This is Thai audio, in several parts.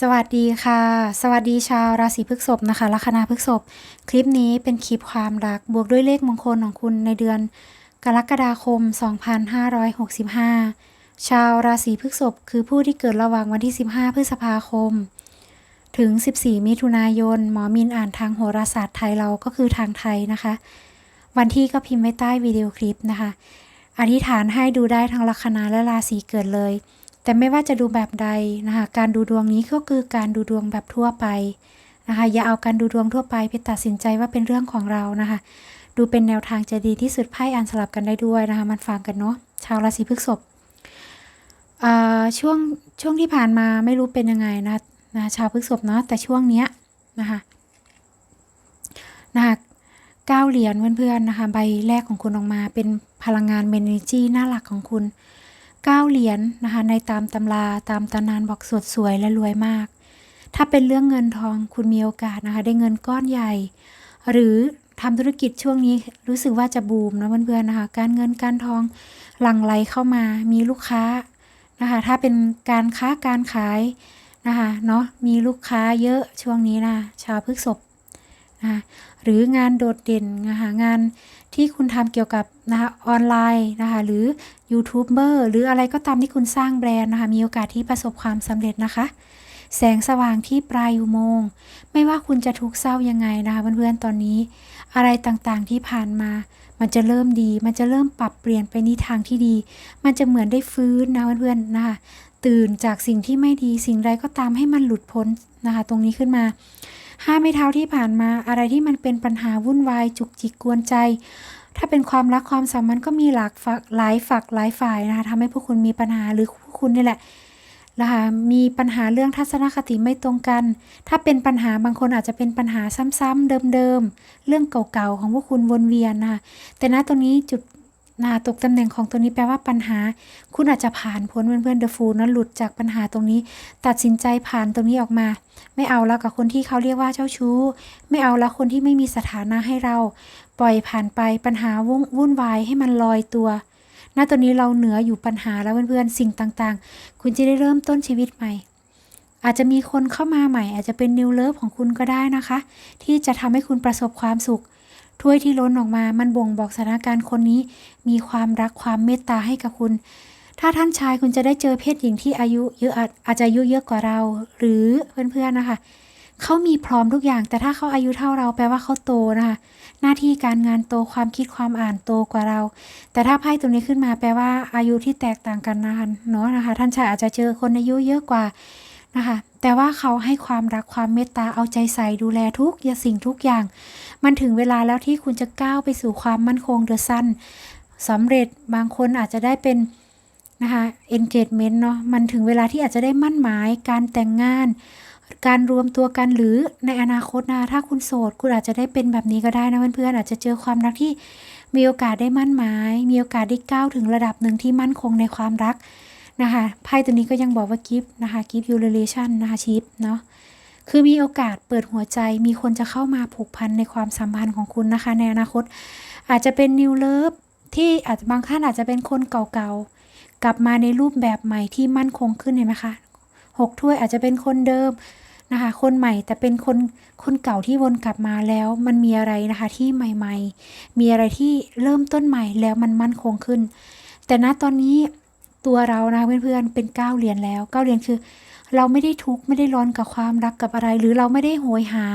สวัสดีค่ะ สวัสดีชาวราศีพฤษภนะคะลัคนาพฤษภคลิปนี้เป็นคลิปความรักบวกด้วยเลขมงคลของคุณในเดือน กรกฎาคม 2565 ชาวราศีพฤษภคือผู้ที่เกิดระหว่างวันที่ 15 พฤษภาคม ถึง 14 มิถุนายน หมอมินอ่านทางโหราศาสตร์ไทยเราก็คือทางไทยนะคะ วันที่ก็พิมพ์ไว้ใต้วิดีโอคลิปนะคะ อธิษฐานให้ดูได้ทั้งลัคนาและราศีเกิดเลย แต่ไม่ว่าจะดูแบบใดนะคะการดูดวงนี้ก็คือการดูดวงแบบทั่วไปนะคะอย่าเอาการดูดวงทั่วไปไปตัดสินใจว่าเป็นเรื่องของเรานะคะ ดูเป็นแนวทางจะดีที่สุดไพ่อ่านสลับกันได้ด้วยนะคะ มันฟังกันเนาะชาวราศีพฤษภอ่าช่วงช่วงที่ผ่านมาไม่รู้เป็นยังไงนะนะชาวพฤษภเนาะแต่ช่วงเนี้ยนะคะนะคะเก้าเหรียญเพื่อนๆนะคะ ใบแรกของคุณออกมาเป็นพลังงานเมนจีหน้าหลักของคุณ เก้าเหรียญนะคะในตามตำราตามตำนานบอกสดสวยและรวยมาก ถ้าเป็นเรื่องเงินทองคุณมีโอกาสนะคะได้เงินก้อนใหญ่ หรือทำธุรกิจช่วงนี้รู้สึกว่าจะบูมนะเพื่อนๆนะคะการเงินการทองหลั่งไหลเข้ามามีลูกค้านะคะถ้าเป็นการค้าการขายนะคะเนาะมีลูกค้าเยอะช่วงนี้นะชาวพฤกษภนะคะหรืองานโดดเด่นนะคะงาน ที่คุณทำเกี่ยวกับนะคะออนไลน์นะคะหรือยูทูบเบอร์หรืออะไรก็ตามที่คุณสร้างแบรนด์นะคะมีโอกาสที่ประสบความสำเร็จนะคะ แสงสว่างที่ปลายอุโมงค์ไม่ว่าคุณจะทุกข์เศร้ายังไงนะคะเพื่อนๆตอนนี้ อะไรต่างๆที่ผ่านมา มันจะเริ่มดี มันจะเริ่มปรับเปลี่ยนไปในทางที่ดี มันจะเหมือนได้ฟื้นนะเพื่อนๆนะคะตื่นจากสิ่งที่ไม่ดีสิ่งใดก็ตามให้มันหลุดพ้นนะคะ ตรงนี้ขึ้นมา ห้าไม่เท้าที่ผ่านมาอะไรที่มันเป็นปัญหาวุ่นวายจุกจิกกวนใจ ถ้าเป็นความรักความสัมพันธ์ก็มีหลากฝักหลายฝักหลายฝ่ายนะคะทำให้พวกคุณมีปัญหาหรือพวกคุณนี่แหละนะคะมีปัญหาเรื่องทัศนคติไม่ตรงกัน ถ้าเป็นปัญหาบางคนอาจจะเป็นปัญหาซ้ำๆเดิมๆ เรื่องเก่าๆของพวกคุณวนเวียนนะคะแต่ณตรงนี้จุด นาตกตำแหน่งของตัวนี้แปลว่าปัญหา คุณอาจจะผ่านพ้นเพื่อนๆเดอะฟูลนะหลุดจากปัญหาตรงนี้ ตัดสินใจผ่านตรงนี้ออกมา ไม่เอาแล้วกับคนที่เขาเรียกว่าเจ้าชู้ ไม่เอาแล้วคนที่ไม่มีสถานะให้เรา ปล่อยผ่านไปปัญหาวุ่นวุ่นวายให้มันลอยตัวณตอนนี้เราเหนืออยู่ปัญหาแล้วเพื่อนๆสิ่งต่างๆ คุณจะได้เริ่มต้นชีวิตใหม่ อาจจะมีคนเข้ามาใหม่ อาจจะเป็นนิวเลิฟของคุณก็ได้นะคะ ที่จะทำให้คุณประสบความสุข ถ้วยที่ล้นออกมามันบ่งบอกสถานการณ์คนนี้ มีความรักความเมตตาให้กับคุณ ถ้าท่านชายคุณจะได้เจอเพศหญิงที่อายุเยอะอาจจจะอายุเยอะกว่าเรา หรือเพื่อนๆนะคะเขามีพร้อมทุกอย่าง แต่ถ้าเขาอายุเท่าเราแปลว่าเขาโตนะคะหน้าที่การงานโตความคิดความอ่านโตกว่าเรา แต่ถ้าไพ่ตัวนี้ขึ้นมาแปลว่าอายุที่แตกต่างกันนะคะเนาะนะคะ ท่านชายอาจจะเจอคนอายุเยอะกว่า นะคะ แต่ว่าเขาให้ความรักความเมตตาเอาใจใส่ดูแลทุกอย่างสิ่งทุกอย่าง มันถึงเวลาแล้วที่คุณจะก้าวไปสู่ความมั่นคงเดอะสั้นสำเร็จบางคนอาจจะได้เป็นนะคะ engagement เนาะมันถึงเวลาที่อาจจะได้มั่นหมายการแต่งงาน การรวมตัวกันหรือในอนาคตนะถ้าคุณโสด คุณอาจจะได้เป็นแบบนี้ก็ได้นะเพื่อนๆอาจจะเจอความรักที่มีโอกาสได้มั่นหมาย มีโอกาสได้ก้าวถึงระดับหนึ่งที่มั่นคงในความรัก นะคะไพ่ตัวนี้ก็ยังบอกว่ากิฟนะคะกิฟยูเรเลชันนะคะชิปเนาะคือมีโอกาสเปิดหัวใจมีคนจะเข้ามาผูกพันในความสัมพันธ์ของคุณนะคะ ในอนาคต อาจจะเป็นนิวเลิฟที่อาจจะบางท่านอาจจะเป็นคนเก่าๆ กลับมาในรูปแบบใหม่ที่มั่นคงขึ้นเห็นไหมคะหกถ้วยอาจจะเป็นคนเดิมนะคะ คนใหม่แต่เป็นคนคนเก่าที่วนกลับมาแล้ว มันมีอะไรนะคะที่ใหม่ ๆ มีอะไรที่เริ่มต้นใหม่แล้วมันมั่นคงขึ้น แต่ณตอนนี้ ตัวเรานะเพื่อนๆเป็นเก้าเหรียญแล้วเก้าเหรียญคือ เราไม่ได้ทุกข์ไม่ได้ร้อนกับความรักกับอะไร หรือเราไม่ได้โหยหา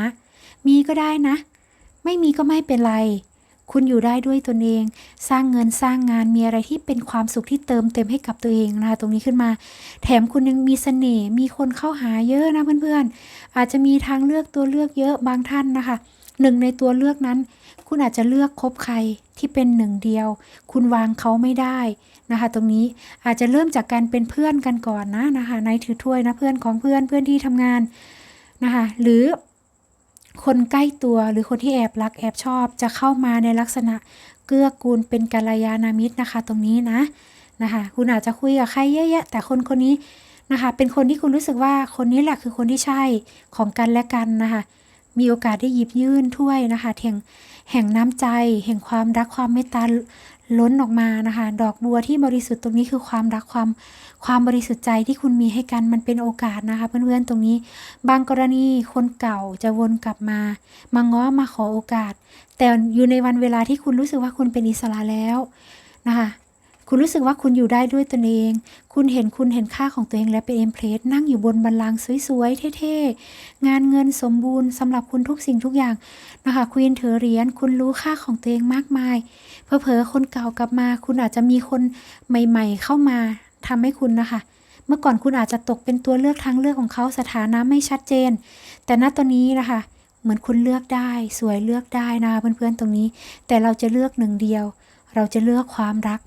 มีก็ได้นะ ไม่มีก็ไม่เป็นไร คุณอยู่ได้ด้วยตนเอง สร้างเงินสร้างงานมีอะไรที่เป็นความสุขที่เติมเต็มให้กับตัวเองนะคะตรงนี้ขึ้นมา แถมคุณยังมีเสน่ห์มีคนเข้าหาเยอะนะเพื่อนๆ อาจจะมีทางเลือกตัวเลือกเยอะบางท่านนะคะหนึ่งในตัวเลือกนั้น คุณอาจจะเลือกคบใครที่เป็นหนึ่งเดียว คุณวางเขาไม่ได้ นะคะ ตรงนี้อาจจะเริ่มจากการเป็นเพื่อนกันก่อนนะนะคะในถือถ้วยนะเพื่อนของเพื่อนเพื่อนที่ทำงานนะคะ หรือคนใกล้ตัวหรือคนที่แอบรักแอบชอบจะเข้ามาในลักษณะเกื้อกูลเป็นกัลยาณมิตรนะคะ ตรงนี้นะนะคะ คุณอาจจะคุยกับใครเยอะแยะแต่คนคนนี้นะคะ เป็นคนที่คุณรู้สึกว่าคนนี้แหละคือคนที่ใช่ของกันและกันนะคะ มีโอกาสได้หยิบยื่นถ้วยนะคะแห่งแห่งน้ำใจ แห่งความรักความเมตตา ล้นออกมานะคะ ดอกบัวที่บริสุทธิ์ตรงนี้คือความรักความความบริสุทธิ์ใจที่คุณมีให้กันมันเป็นโอกาสนะคะ เพื่อนๆตรงนี้ บางกรณีคนเก่าจะวนกลับมา มาง้อมาขอโอกาส แต่อยู่ในวันเวลาที่คุณรู้สึกว่าคุณเป็นอิสระแล้วนะคะ คุณรู้สึกว่าคุณอยู่ได้ด้วยตนเอง คุณเห็นคุณเห็นค่าของตัวเองและเป็นเอ็มเพลสนั่งอยู่บนบัลลังก์สวยๆ เท่ๆ งานเงินสมบูรณ์สำหรับคุณทุกสิ่งทุกอย่างนะคะควีนถือเหรียญคุณรู้ค่าของตัวเองมากมายเพอเพอๆคนเก่ากลับมา คุณอาจจะมีคนใหม่ ๆ เข้ามาทำให้คุณนะคะ เมื่อก่อนคุณอาจจะตกเป็นตัวเลือกทางเลือกของเขาสถานะไม่ชัดเจน แต่ณตอนนี้นะคะเหมือนคุณเลือกได้ สวยเลือกได้นะเพื่อนๆตรงนี้ แต่เราจะเลือกหนึ่งเดียว เราจะเลือกความรัก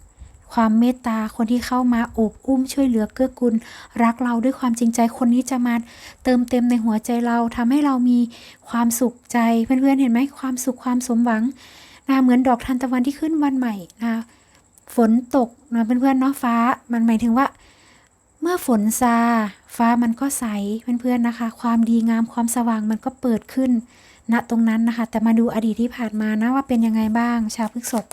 ความเมตตาคนที่เข้ามาโอบอุ้มช่วยเหลือเกื้อกูลรักเราด้วยความจริงใจคนนี้จะมาเติมเต็มในหัวใจเราทำให้เรามีความสุขใจเพื่อนๆเห็นไหมความสุขความสมหวังนะเหมือนดอกทานตะวันที่ขึ้นวันใหม่นะฝนตกนะเพื่อนๆเนาะฟ้ามันหมายถึงว่า เมื่อฝนซา ฟ้ามันก็ใสเพื่อนๆนะคะ ความดีงามความสว่างมันก็เปิดขึ้นณตรงนั้นนะคะ แต่มาดูอดีตที่ผ่านมานะว่าเป็นยังไงบ้าง ชาวพฤกษภ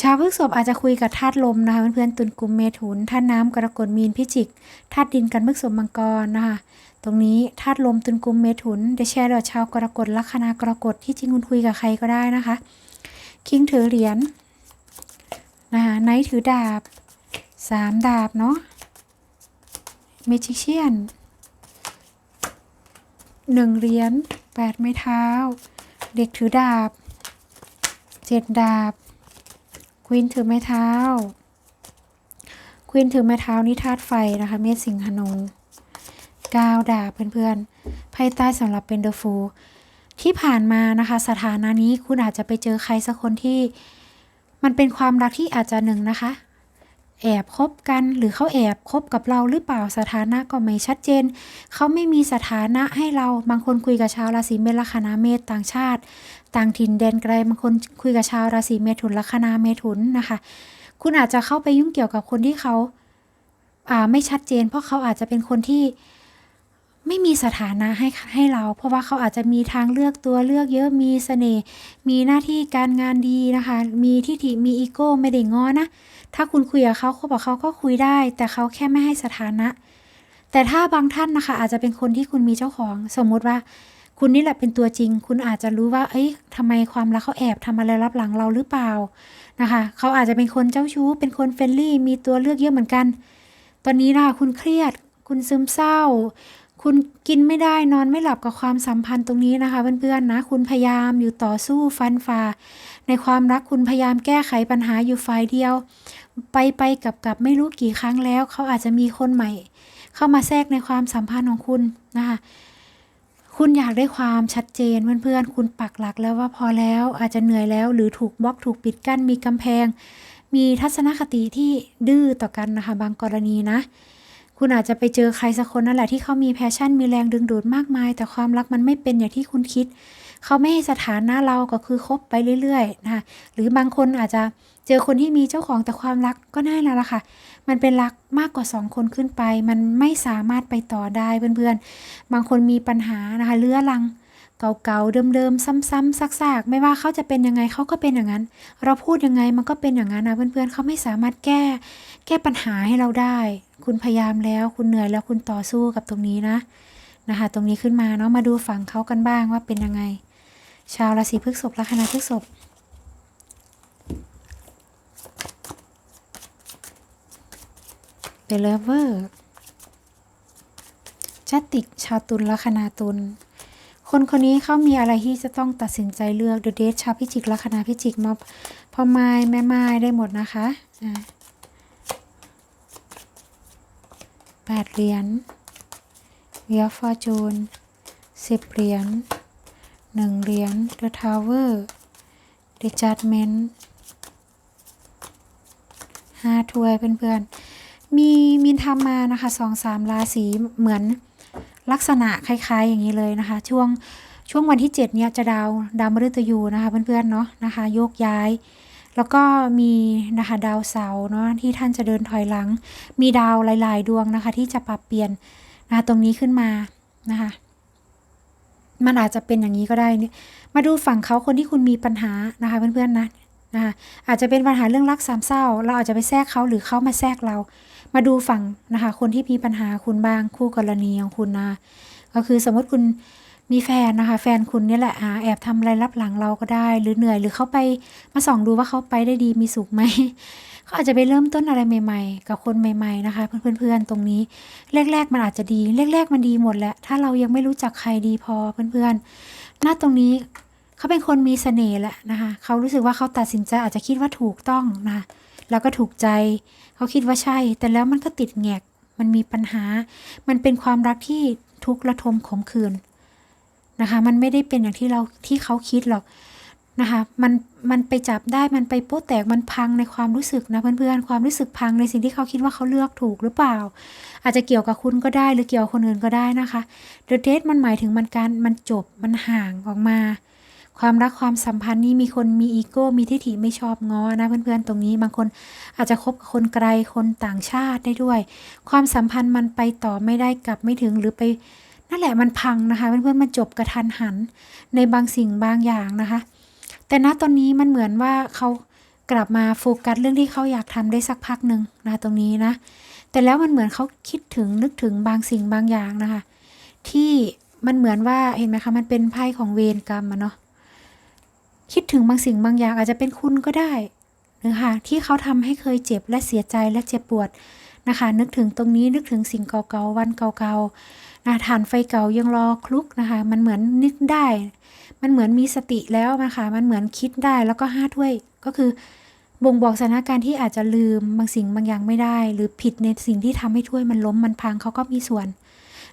ชาวพฤกษภอาจจะคุยกับธาตุลมนะคะเพื่อนๆตุลกุมเมถุนธาตุน้ำกรกฎมีนพิจิกธาตุดินกันพฤกษภมังกรนะคะตรงนี้ธาตุลมตุลกุมเมถุนเดแชร์ดอชาวกรกฎลัคนากรกฎที่จริงคุณคุยกับใครก็ได้นะคะ คิงถือเหรียญนะคะไนท์ถือดาบสามดาบเนาะเมจิเชียนหนึ่งเหรียญแปดไม้เท้า เด็กถือดาบเจ็ดดาบ ควีนถือไม้เท้า ควีนถือไม้เท้านี่ธาตุไฟนะคะ เมษสิงหนูก้าวดาบเพื่อนๆภายใต้สำหรับเป็นเดอะฟูที่ผ่านมานะคะ สถานะนี้คุณอาจจะไปเจอใครสักคนที่ มันเป็นความรักที่อาจจะหนึ่งนะคะ แอบคบกัน หรือเขาแอบคบกับเราหรือเปล่าสถานะก็ไม่ชัดเจน เขาไม่มีสถานะให้เราบางคนคุยกับชาวราศีเมษลัคนาเมษต่างชาติ ต่างถิ่นแดนไกลบางคนคุยกับชาวราศีเมถุนลัคนาเมถุนนะคะ คุณอาจจะเข้าไปยุ่งเกี่ยวกับคนที่เขาาไม่ชัดเจน เพราะเขาอาจจะเป็นคนที่ไม่มีสถานะให้ให้เรา เพราะว่าเขาอาจจะมีทางเลือกตัวเลือกเยอะมีเสน่ห์มีหน้าที่การงานดีนะคะ มีทิฐิมีอีโก้ไม่ได้งอนะ ถ้าคุณคุยกับเขาเขาบอกเขาก็คุยได้ แต่เขาแค่ไม่ให้สถานะ แต่ถ้าบางท่านนะคะ อาจจะเป็นคนที่คุณมีเจ้าของ สมมุติว่า คุณนี่แหละเป็นตัวจริง คุณอาจจะรู้ว่า เอ้ยทำไมความรักเขาแอบทำอะไรรับหลังเราหรือเปล่านะคะ เขาอาจจะเป็นคนเจ้าชู้ เป็นคนเฟรนลี่ มีตัวเลือกเยอะเหมือนกัน ตอนนี้นะคะคุณเครียด คุณซึมเศร้า คุณกินไม่ได้นอนไม่หลับกับความสัมพันธ์ตรงนี้นะคะเพื่อนๆนะ คุณพยายามอยู่ต่อสู้ฟันฝ่า ในความรักคุณพยายามแก้ไขปัญหาอยู่ฝ่ายเดียว ไปไปกับกับไม่รู้กี่ครั้งแล้ว เขาอาจจะมีคนใหม่ เข้ามาแทรกในความสัมพันธ์ของคุณนะคะคุณอยากได้ความชัดเจนเพื่อนๆ คุณปักหลักแล้วว่าพอแล้วอาจจะเหนื่อยแล้ว หรือถูกบล็อกถูกปิดกั้นมีกำแพง มีทัศนคติที่ดื้อต่อกันนะคะ บางกรณีนะ คุณอาจจะไปเจอใครสักคนนั่นแหละที่เขามีแพชชั่นมีแรงดึงดูดมากมาย แต่ความรักมันไม่เป็นอย่างที่คุณคิด เขาไม่ให้สถานะเราก็คือคบไปเรื่อยๆนะคะหรือบางคนอาจจะเจอคนที่มีเจ้าของแต่ความรักก็น่าแล้วล่ะค่ะ มันเป็นรักมากกว่าสองคนขึ้นไป มันไม่สามารถไปต่อได้เพื่อนๆบางคนมีปัญหานะคะเลื้อรัง เก่าๆเดิมๆซ้ำๆซักๆ ไม่ว่าเขาจะเป็นยังไงเขาก็เป็นอย่างนั้น เราพูดยังไงมันก็เป็นอย่างนั้นนะเพื่อนๆเขาไม่สามารถแก้ แก้ปัญหาให้เราได้ คุณพยายามแล้ว คุณเหนื่อยแล้วคุณต่อสู้กับตรงนี้นะนะคะ ตรงนี้ขึ้นมาเนาะมาดูฝั่งเขากันบ้างว่าเป็นยังไง ชาวราศีพฤษภลัคนาพฤษภเดลเวอร์จัติกชาวตุลลัคนาตุล คนคนนี้เขามีอะไรที่จะต้องตัดสินใจเลือกเดอะเดชชาวพิจิกลัคนาพิจิกมาพ่อไม้แม่ไม้ได้หมดนะคะแปดเหรียญเวียฟอร์จูนสิบเหรียญหนึ่งเหรียญเดอะทาวเวอร์เดอะจัดเมนห้าถ้วยเพื่อนๆมีมินทำมานะคะสองสามราศีเหมือน ลักษณะคล้าย ๆ อย่างนี้เลยนะคะ ช่วงช่วงวันที่ 7 เนี่ยจะดาวดาวมฤตยูนะคะเพื่อนๆเนาะนะคะโยกย้าย แล้วก็มีนะคะดาวเสาร์เนาะที่ท่านจะเดินถอยหลัง มีดาวหลายๆ ดวงนะคะ ที่จะปรับเปลี่ยนนะคะตรงนี้ขึ้นมานะคะมันอาจจะเป็นอย่างนี้ก็ได้เนี่ยมาดูฝั่งเขาคนที่คุณมีปัญหานะคะเพื่อนๆนะนะคะอาจจะเป็นปัญหาเรื่องรักสามเศร้า เราอาจจะไปแทรกเขาหรือเขามาแทรกเรา มาดูฝั่งนะคะ คนที่มีปัญหาคุณบ้างคู่กรณีของคุณนะก็คือสมมติคุณมีแฟนนะคะ แฟนคุณนี่แหละแอบทำอะไรรับหลังเราก็ได้ หรือเหนื่อยหรือเขาไปมาส่องดูว่าเขาไปได้ดีมีสุขไหมเขาอาจจะไปเริ่มต้นอะไรใหม่ ๆ กับคนใหม่ ๆนะคะ เพื่อนๆตรงนี้แรก ๆ มันอาจจะดีแรก ๆ มันดีหมดแหละถ้าเรายังไม่รู้จักใครดีพอเพื่อนๆหน้าตรงนี้เขาเป็นคนมีเสน่ห์แหละนะคะเขารู้สึกว่าเขาตัดสินใจอาจจะคิดว่าถูกต้องนะ แล้วก็ถูกใจ เขาคิดว่าใช่ แต่แล้วมันก็ติดแงก มันมีปัญหา มันเป็นความรักที่ทุกข์ระทมขมขื่นนะคะ มันไม่ได้เป็นอย่างที่เราที่เขาคิดหรอกนะคะ มันมันไปจับได้ มันไปโป๊ะแตก มันพังในความรู้สึกนะเพื่อนๆ ความรู้สึกพังในสิ่งที่เขาคิดว่าเขาเลือกถูกหรือเปล่า อาจจะเกี่ยวกับคุณก็ได้หรือเกี่ยวกับคนอื่นก็ได้นะคะเดอะเดทมันหมายถึงมันการมันจบ มันห่างออกมา ความรักความสัมพันธ์นี้มีคนมีอีโก้มีทิฐิไม่ชอบง้อนะเพื่อนๆตรงนี้บางคนอาจจะคบกับคนไกลคนต่างชาติได้ด้วย ความสัมพันธ์มันไปต่อไม่ได้กลับไม่ถึงหรือไปนั่นแหละมันพังนะคะเพื่อนๆมันจบกระทันหันในบางสิ่งบางอย่างนะคะ แต่ณตอนนี้มันเหมือนว่าเขากลับมาโฟกัสเรื่องที่เขาอยากทำได้สักพักหนึ่งนะตรงนี้นะ แต่แล้วมันเหมือนเขาคิดถึงนึกถึงบางสิ่งบางอย่างนะคะ ที่มันเหมือนว่าเห็นไหมคะมันเป็นไพ่ของเวรกรรมอะเนาะ คิดถึงบางสิ่งบางอย่างอาจจะเป็นคุณก็ได้นะคะที่เขาทำให้เคยเจ็บและเสียใจและเจ็บปวดนะคะ นึกถึงตรงนี้นึกถึงสิ่งเก่าๆวันเก่าๆนะฐานไฟเก่ายังรอคลุกนะคะ มันเหมือนนึกได้ มันเหมือนมีสติแล้วนะคะ มันเหมือนคิดได้แล้วก็ห้าถ้วยก็คือบ่งบอกสถานการณ์ที่อาจจะลืมบางสิ่งบางอย่างไม่ได้ หรือผิดในสิ่งที่ทำให้ถ้วยมันล้มมันพังเขาก็มีส่วน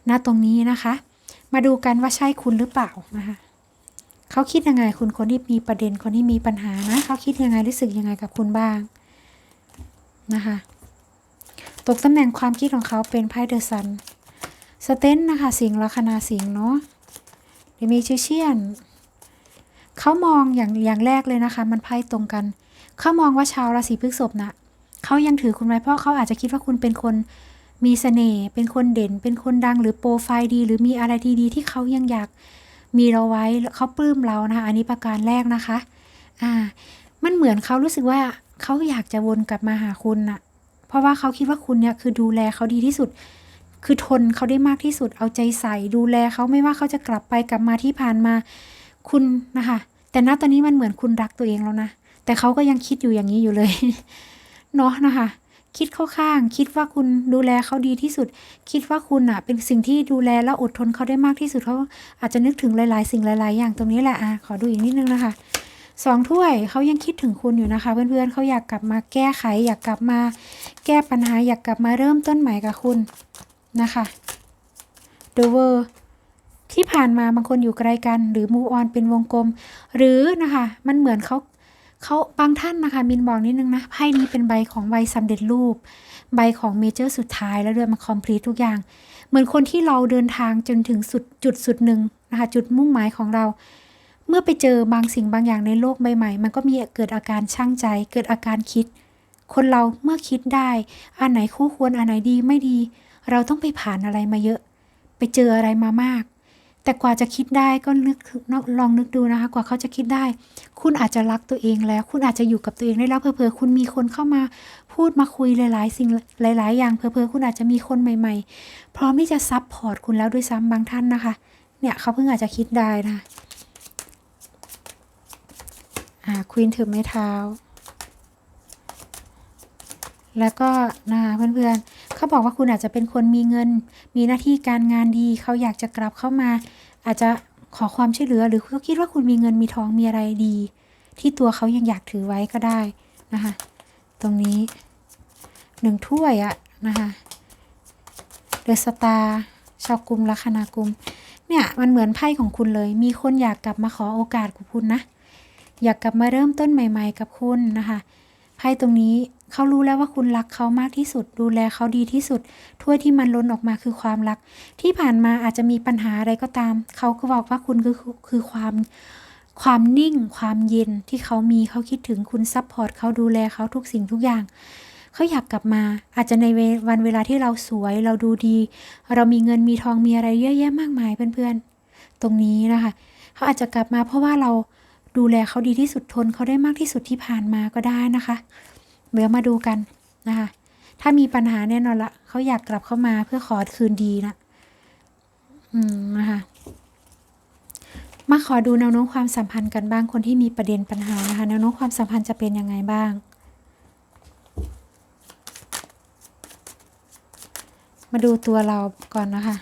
ณตรงนี้นะคะ มาดูกันว่าใช่คุณหรือเปล่านะคะ เขาคิดยังไงคุณคนที่มีประเด็นคนที่มีปัญหานะเขาคิดยังไงรู้สึกยังไงกับคุณบ้างนะคะตกตำแหน่งความคิดของเขาเป็นไพ่เดอะซันสเตนนะคะสิงห์ลัคนาสิงห์เนาะเดมีเชเชียนเขามองอย่างอย่างแรกเลยนะคะ มันไพ่ตรงกัน เขามองว่าชาวราศีพฤษภนะเขายังถือคุณไว้เพราะเขาอาจจะคิดว่าคุณเป็นคนมีเสน่ห์เป็นคนเด่น เป็นคนดังหรือโปรไฟล์ดี หรือมีอะไรดีๆที่เขายังอยาก มีเราไว้เขาปลื้มเรานะคะอันนี้ประการแรกนะคะ อ่า มันเหมือนเขารู้สึกว่าเขาอยากจะวนกลับมาหาคุณน่ะ เพราะว่าเขาคิดว่าคุณเนี่ยคือดูแลเขาดีที่สุด คือทนเขาได้มากที่สุด เอาใจใส่ดูแลเขาไม่ว่าเขาจะกลับไปกลับมาที่ผ่านมาคุณนะคะ แต่ณตอนนี้มันเหมือนคุณรักตัวเองแล้วนะ แต่เขาก็ยังคิดอยู่อย่างนี้อยู่เลย เนาะนะคะ คิดเข้าข้าง คิดว่าคุณดูแลเขาดีที่สุด คิดว่าคุณอะเป็นสิ่งที่ดูแลและอดทนเขาได้มากที่สุดเขาอาจจะนึกถึงหลาย ๆ สิ่งหลาย ๆ อย่างตรงนี้แหละอะขอดูอีกนิดนึงนะคะสองถ้วยเขายังคิดถึงคุณอยู่นะคะ เพื่อนๆเขาอยากกลับมาแก้ไข อยากกลับมาแก้ปัญหาอยากกลับมาเริ่มต้นใหม่กับคุณนะคะเดเวอร์ที่ผ่านมาบางคนอยู่ไกลกัน หรือมูออนเป็นวงกลม หรือนะคะ มันเหมือนเขา เขาบางท่านนะคะมินบอกนิดนึงนะไพ่นี้เป็นใบของใบสำเร็จรูป ใบของเมเจอร์สุดท้ายแล้วด้วยมันคอมพลีททุกอย่าง เหมือนคนที่เราเดินทางจนถึงสุดจุดสุดหนึ่งนะคะจุดมุ่งหมายของเรา เมื่อไปเจอบางสิ่งบางอย่างในโลกใบใหม่ มันก็มีเกิดอาการช่างใจ เกิดอาการคิด คนเราเมื่อคิดได้อันไหนคู่ควรอันไหนดีไม่ดี เราต้องไปผ่านอะไรมาเยอะ ไปเจออะไรมามาก แต่กว่าจะคิดได้ก็นึกลองนึกดูนะคะ กว่าเขาจะคิดได้ คุณอาจจะรักตัวเองแล้ว คุณอาจจะอยู่กับตัวเองได้แล้วเผลอๆคุณมีคนเข้ามาพูดมาคุยหลายๆ สิ่งหลาย ๆ อย่างเผลอๆคุณอาจจะมีคนใหม่ ๆ พร้อมที่จะซับพอร์ตคุณแล้วด้วยซ้ำบางท่านนะคะ เนี่ยเขาเพิ่งอาจจะคิดได้นะอ่าควีนถือไม้เท้า แล้วก็นะคะเพื่อนๆ เขาบอกว่าคุณอาจจะเป็นคนมีเงิน มีหน้าที่การงานดี เขาอยากจะกลับเข้ามา อาจจะขอความช่วยเหลือ หรือเขาคิดว่าคุณมีเงินมีทองมีอะไรดี ที่ตัวเขายังอยากถือไว้ก็ได้นะคะ ตรงนี้หนึ่งถ้วยอะนะคะเดอะสตาร์ชาวกุมลัคนากุม เนี่ยมันเหมือนไพ่ของคุณเลย มีคนอยากกลับมาขอโอกาสกับคุณนะ อยากกลับมาเริ่มต้นใหม่ ๆ กับคุณนะคะ ไพ่ตรงนี้เขารู้แล้วว่าคุณรักเขามากที่สุด ดูแลเขาดีที่สุด ถ้วยที่มันล้นออกมาคือความรัก ที่ผ่านมาอาจจะมีปัญหาอะไรก็ตาม เขาก็บอกว่าคุณคือคือความความนิ่ง ความเย็นที่เขามีเขาคิดถึงคุณซัพพอร์ตเขาดูแลเขาทุกสิ่งทุกอย่างเขาอยากกลับมา อาจจะในวันเวลาที่เราสวย เราดูดี เรามีเงินมีทองมีอะไรเยอะแยะมากมายเพื่อนๆตรงนี้นะคะเขาอาจจะกลับมาเพราะว่าเรา ดูแลเขาดีที่สุดทนเขาได้มากที่สุดที่ผ่านมาก็ได้นะคะเดี๋ยวมาดูกันนะคะ ถ้ามีปัญหาแน่นอนละเขาอยากกลับเข้ามาเพื่อขอคืนดีนะอืมนะคะมาขอดูแนวโน้มความสัมพันธ์กันบ้างคนที่มีประเด็นปัญหานะคะแนวโน้มความสัมพันธ์จะเป็นยังไงบ้าง มาดูตัวเราก่อนนะคะ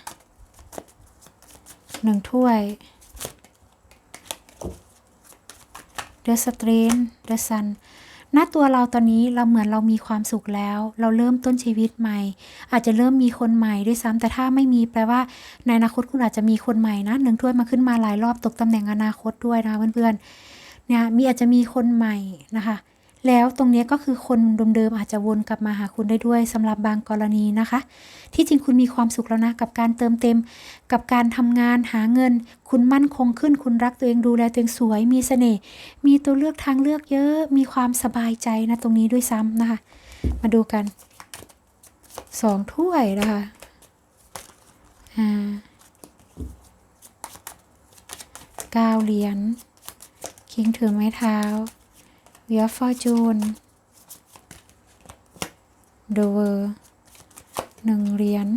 หนึ่งถ้วย The Strain The Sun ณตัวเราตอนนี้เราเหมือนเรามีความสุขแล้ว เราเริ่มต้นชีวิตใหม่ อาจจะเริ่มมีคนใหม่ด้วยซ้ำแต่ถ้าไม่มีแปลว่า ในอนาคตคุณอาจจะมีคนใหม่นะหนึ่งถ้วยมาขึ้นมาหลายรอบตกตำแหน่งอนาคตด้วยนะคะเพื่อนๆเนี่ยมีอาจจะมีคนใหม่นะคะ แล้วตรงนี้ก็คือคนเดิมๆอาจจะวนกลับมาหาคุณได้ด้วยสำหรับบางกรณีนะคะ ที่จริงคุณมีความสุขแล้วนะกับการเติมเต็ม กับการทำงานหาเงิน คุณมั่นคงขึ้น คุณรักตัวเองดูแลตัวเองสวย มีเสน่ห์มีตัวเลือกทางเลือกเยอะ มีความสบายใจนะตรงนี้ด้วยซ้ำนะคะ มาดูกันสองถ้วยนะคะอ่าเก้าเหรียญคิงถือไม้เท้า เวียฟอร์จูนโดเวอร์หนึ่งเหรียญ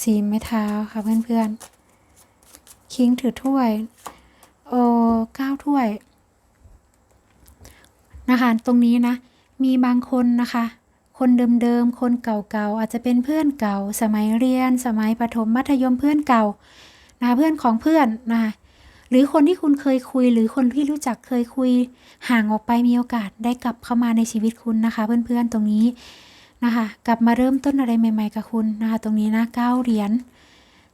สีไม้เท้าค่ะเพื่อนๆ คิงถือถ้วย โอเก้าถ้วย นะคะ ตรงนี้นะ มีบางคนนะคะ คนเดิมๆ คนเก่าๆ อาจจะเป็นเพื่อนเก่า สมัยเรียน สมัยประถมมัธยมเพื่อนเก่า นะคะ เพื่อนของเพื่อนนะคะ หรือคนที่คุณเคยคุย หรือคนที่รู้จักเคยคุย ห่างออกไปมีโอกาสได้กลับเข้ามาในชีวิตคุณนะคะ เพื่อนๆตรงนี้นะคะ กลับมาเริ่มต้นอะไรใหม่ ๆ กับคุณนะคะ ตรงนี้นะเก้าเหรียญ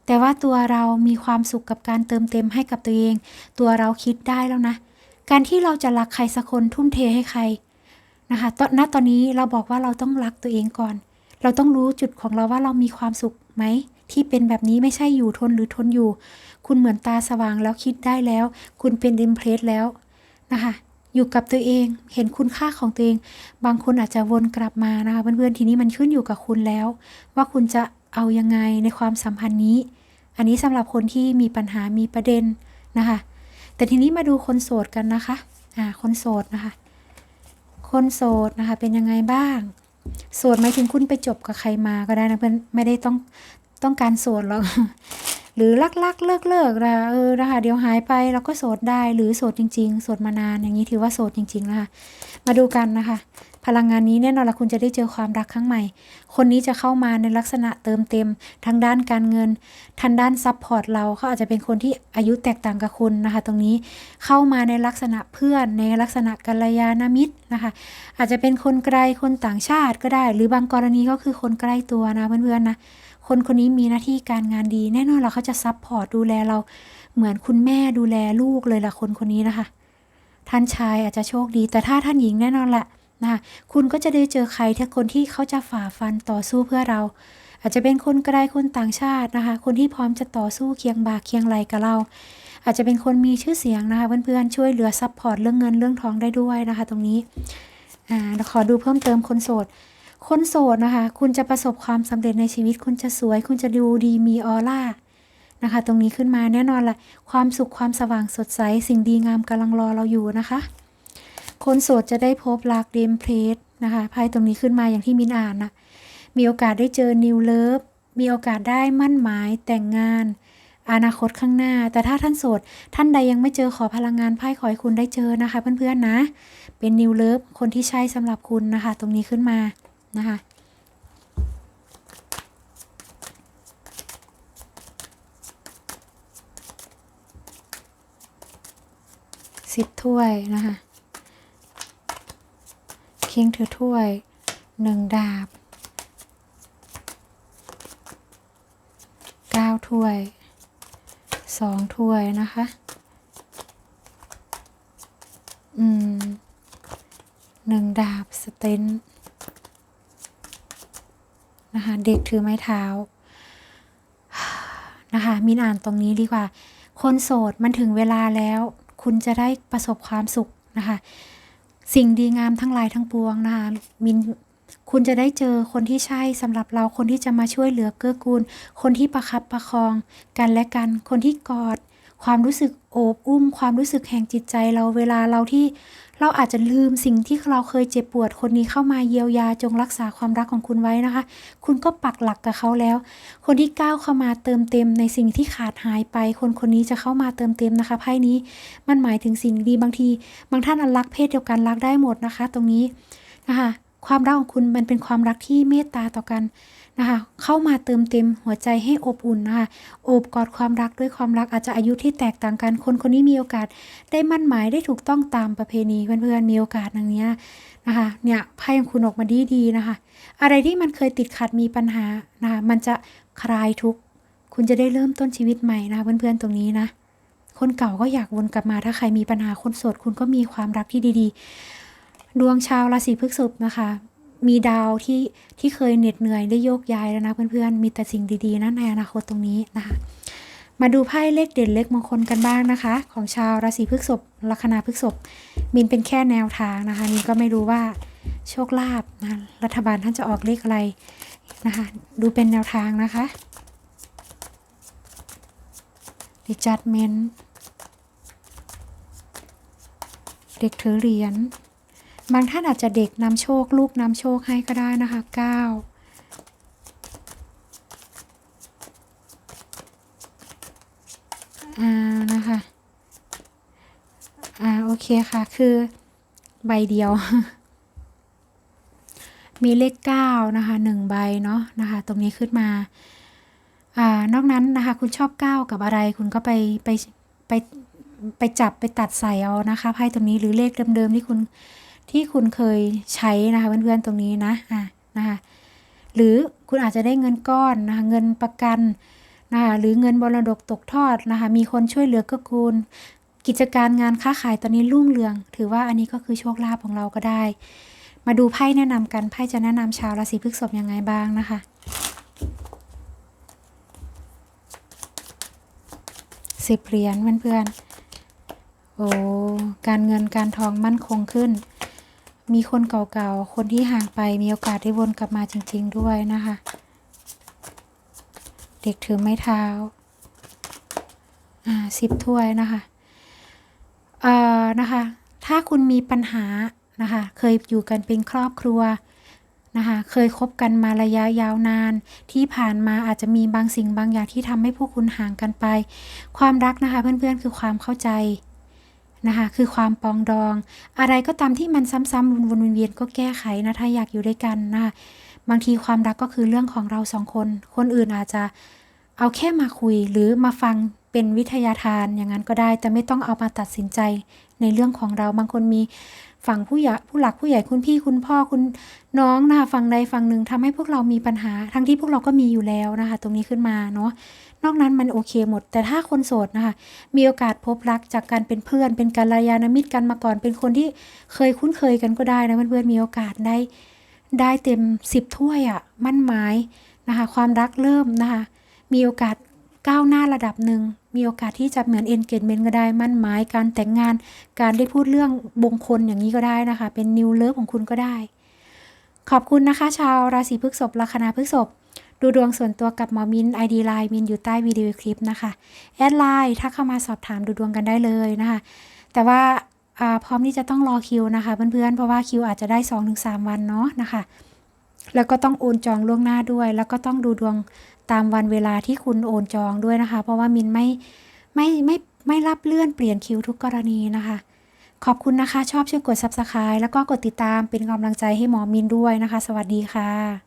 แต่ว่าตัวเรามีความสุขกับการเติมเต็มให้กับตัวเอง ตัวเราคิดได้แล้วนะ การที่เราจะรักใครสักคนทุ่มเทให้ใครนะคะตอนณตอนนี้เราบอกว่าเราต้องรักตัวเองก่อน เราต้องรู้จุดของเราว่าเรามีความสุขไหม ที่เป็นแบบนี้ไม่ใช่อยู่ทนหรือทนอยู่ คุณเหมือนตาสว่างแล้วคิดได้แล้ว คุณเป็นอิมเพรสแล้วนะคะอยู่กับตัวเองเห็นคุณค่าของตัวเอง บางคนอาจจะวนกลับมานะคะเพื่อนๆทีนี้มันขึ้นอยู่กับคุณแล้ว ว่าคุณจะเอายังไงในความสัมพันธ์นี้ อันนี้สำหรับคนที่มีปัญหามีประเด็นนะคะ แต่ทีนี้มาดูคนโสดกันนะคะอ่าคนโสดนะคะ คนโสดนะคะเป็นยังไงบ้าง โสดหมายถึงคุณไปจบกับใครมาก็ได้นะเพื่อนไม่ได้ต้อง ต้องการโสดหรอกหรือลักลักเลิกเลิกนะเออนะคะเดี๋ยวหายไปเราก็โสดได้หรือโสดจริง ๆ โสดมานานอย่างนี้ถือว่าโสดจริงๆนะคะมาดูกันนะคะ พลังงานนี้แน่นอนละคุณจะได้เจอความรักครั้งใหม่ คนนี้จะเข้ามาในลักษณะเติมเต็มทางด้านการเงิน ทางด้านซัพพอร์ตเราเขาอาจจะเป็นคนที่อายุแตกต่างกับคุณนะคะ ตรงนี้เข้ามาในลักษณะเพื่อนในลักษณะกัลยาณมิตรนะคะ อาจจะเป็นคนไกลคนต่างชาติก็ได้ หรือบางกรณีก็คือคนใกล้ตัวนะเพื่อนๆนะคนคนนี้มีหน้าที่การงานดี แน่นอนเราเขาจะซัพพอร์ตดูแลเราเหมือนคุณแม่ดูแลลูกเลยล่ะคนคนนี้นะคะ ท่านชายอาจจะโชคดี แต่ถ้าท่านหญิงแน่นอนแหละ นะคุณก็จะได้เจอใครที่คนที่เขาจะฝ่าฟันต่อสู้เพื่อเรา อาจจะเป็นคนไกลคนต่างชาตินะคะ คนที่พร้อมจะต่อสู้เคียงบ่าเคียงไหลกับเรา อาจจะเป็นคนมีชื่อเสียงนะคะเพื่อนๆช่วยเหลือซัพพอร์ตเรื่องเงินเรื่องทองได้ด้วยนะคะ ตรงนี้อ่าขอดูเพิ่มเติมคนโสดคนโสดนะคะ คุณจะประสบความสำเร็จในชีวิต คุณจะสวย คุณจะดูดีมีออร่านะคะ ตรงนี้ขึ้นมาแน่นอนแหละความสุขความสว่างสดใส สิ่งดีงามกำลังรอเราอยู่นะคะ คนโสดจะได้พบรักเดมเพลสนะคะไพ่ตรงนี้ขึ้นมาอย่างที่มินอ่านนะมีโอกาสได้เจอนิวเลิฟมีโอกาสได้มั่นหมายแต่งงาน อนาคตข้างหน้า แต่ถ้าท่านโสด ท่านใดยังไม่เจอขอพลังงานไพ่ขอให้คุณได้เจอนะคะ เพื่อนๆนะ เป็นนิวเลิฟคนที่ใช่สำหรับคุณนะคะ ตรงนี้ขึ้นมานะคะสิบถ้วยนะคะ คิงถือถ้วยหนึ่งดาบเก้าถ้วยสองถ้วยนะคะ อืมหนึ่งดาบสเตนนะคะ เด็กถือไม้เท้านะคะ มินอ่านตรงนี้ดีกว่า คนโสดมันถึงเวลาแล้ว คุณจะได้ประสบความสุขนะคะ สิ่งดีงามทั้งหลายทั้งปวงนะคะมินคุณจะได้เจอคนที่ใช่สำหรับเราคนที่จะมาช่วยเหลือเกื้อกูล คนที่ประคับประคองกันและกัน คนที่กอด ความรู้สึกโอบอุ้ม ความรู้สึกแห่งจิตใจเราเวลาเราที่เราอาจจะลืมสิ่งที่เราเคยเจ็บปวดคนนี้เข้ามาเยียวยาจงรักษาความรักของคุณไว้นะคะ คุณก็ปักหลักกับเขาแล้ว คนที่ก้าวเข้ามาเติมเต็มในสิ่งที่ขาดหายไป คนคนนี้จะเข้ามาเติมเต็มนะคะไพ่นี้มันหมายถึงสิ่งดีบางที บางท่านอันรักเพศเดียวกันรักได้หมดนะคะ ตรงนี้นะคะ ความรักของคุณมันเป็นความรักที่เมตตาต่อกันนะคะ เข้ามาเติมเต็มหัวใจให้อบอุ่นนะคะโอบกอดความรักด้วยความรักอาจจะอายุที่แตกต่างกัน คนคนนี้มีโอกาสได้มั่นหมายได้ถูกต้องตามประเพณีเพื่อนๆมีโอกาสอย่างเนี้ยนะคะ เนี่ยไพ่ของคุณออกมาดีๆนะคะ อะไรที่มันเคยติดขัดมีปัญหานะคะมันจะคลายทุกคุณจะได้เริ่มต้นชีวิตใหม่นะะเพื่อนๆตรงนี้นะคนเก่าก็อยากวนกลับมาถ้าใครมีปัญหาคนโสดคุณก็มีความรักที่ดี ๆ ดวงชาวราศีพฤษภนะคะ มีดาวที่ที่เคยเหน็ดเหนื่อยได้โยกย้ายแล้วนะเพื่อนๆ มีแต่สิ่งดีๆนะในอนาคตตรงนี้นะคะ มาดูไพ่เลขเด่นเลขมงคลกันบ้างนะคะ ของชาวราศีพฤษภลัคนาพฤษภมินเป็นแค่แนวทางนะคะมินก็ไม่รู้ว่าโชคลาภนะรัฐบาลท่านจะออกเลขอะไรนะคะ ดูเป็นแนวทางนะคะ The Judgment เด็กถือเหรียญ บางท่านอาจจะเด็กนำโชค ลูกนำโชคให้ก็ได้นะคะเก้าอ่านะคะ อ่าโอเคค่ะ คือใบเดียว มีเลขเก้านะคะหนึ่งใบเนาะนะคะ ตรงนี้ขึ้นมา อ่านอกนั้นนะคะ คุณชอบเก้ากับอะไร คุณก็ไปไปไปไปจับไปตัดใส่เอานะคะไพ่ตรงนี้หรือเลขเดิมๆที่คุณ ที่คุณเคยใช้นะคะเพื่อนๆตรงนี้นะอะนะคะหรือคุณอาจจะได้เงินก้อนนะคะเงินประกันนะคะหรือเงินบรดกตกทอดนะคะมีคนช่วยเหลือก็กูลกิจการงานค้าขายตอนนี้รุ่งเรือง ถือว่าอันนี้ก็คือโชคลาภของเราก็ได้ มาดูไพ่แนะนำกันไพ่จะแนะนำชาวราศีพฤษภยังไงบ้างนะคะสิบเหรียญเพื่อนๆโอ้การเงินการทองมั่นคงขึ้น มีคนเก่าๆ คนที่ห่างไปมีโอกาสได้วนกลับมาจริง ๆ ด้วยนะคะ เด็กถือไม้เท้า อ่าสิบถ้วยนะคะเอ่อนะคะ ถ้าคุณมีปัญหานะคะ เคยอยู่กันเป็นครอบครัวนะคะ เคยคบกันมาระยะยาวนาน ที่ผ่านมาอาจจะมีบางสิ่งบางอย่างที่ทำให้พวกคุณห่างกันไป ความรักนะคะ เพื่อนๆคือความเข้าใจ นะคะคือความปองดอง อะไรก็ตามที่มันซ้ำๆวนๆเวียนก็แก้ไขนะถ้าอยากอยู่ด้วยกันนะคะบางทีความรักก็คือเรื่องของเราสองคน คนอื่นอาจจะเอาแค่มาคุยหรือมาฟังเป็นวิทยาทานอย่างนั้นก็ได้ แต่ไม่ต้องเอามาตัดสินใจในเรื่องของเราบางคนมีฝั่งผู้ใหญ่ผู้หลักผู้ใหญ่คุณพี่คุณพ่อคุณน้องนะคะฝั่งใดฝั่งหนึ่งทำให้พวกเรามีปัญหา ทั้งที่พวกเราก็มีอยู่แล้วนะคะ ตรงนี้ขึ้นมาเนาะ นอกนั้นมันโอเคหมด แต่ถ้าคนโสดนะคะ มีโอกาสพบรักจากการเป็นเพื่อน เป็นกัลยาณมิตรกันมาก่อน เป็นคนที่เคยคุ้นเคยกันก็ได้นะเพื่อนๆมีโอกาสได้ได้เต็มสิบถ้วยอะ่ะมั่นหมายนะคะ ความรักเริ่มนะคะ มีโอกาสก้าวหน้าระดับหนึ่ง มีโอกาสที่จะเหมือนเอนเกจเมนต์ก็ได้ มั่นหมาย การแต่งงาน การได้พูดเรื่องบงคลอย่างนี้ก็ได้นะคะ เป็นนิวเลิฟของคุณก็ได้ ขอบคุณนะคะ ชาวราศีพฤษภลัคนาพฤษภ ดูดวงส่วนตัวกับหมอมินไอดีไลน์มินอยู่ใต้วิดีโอคลิปนะคะ แอดไลน์ถ้าเข้ามาสอบถามดูดวงกันได้เลยนะคะ แต่ว่าพร้อมที่จะต้องรอคิวนะคะเพื่อนๆ เพราะว่าคิวอาจจะได้ 2-3 วันเนาะนะคะ แล้วก็ต้องโอนจองล่วงหน้าด้วย แล้วก็ต้องดูดวงตามวันเวลาที่คุณโอนจองด้วยนะคะ เพราะว่ามินไม่ไม่ไม่ไม่รับเลื่อนเปลี่ยนคิวทุกกรณีนะคะ ขอบคุณนะคะ ชอบช่วยกด subscribe แล้วก็กดติดตามเป็นกำลังใจให้หมอมินด้วยนะคะ สวัสดีค่ะ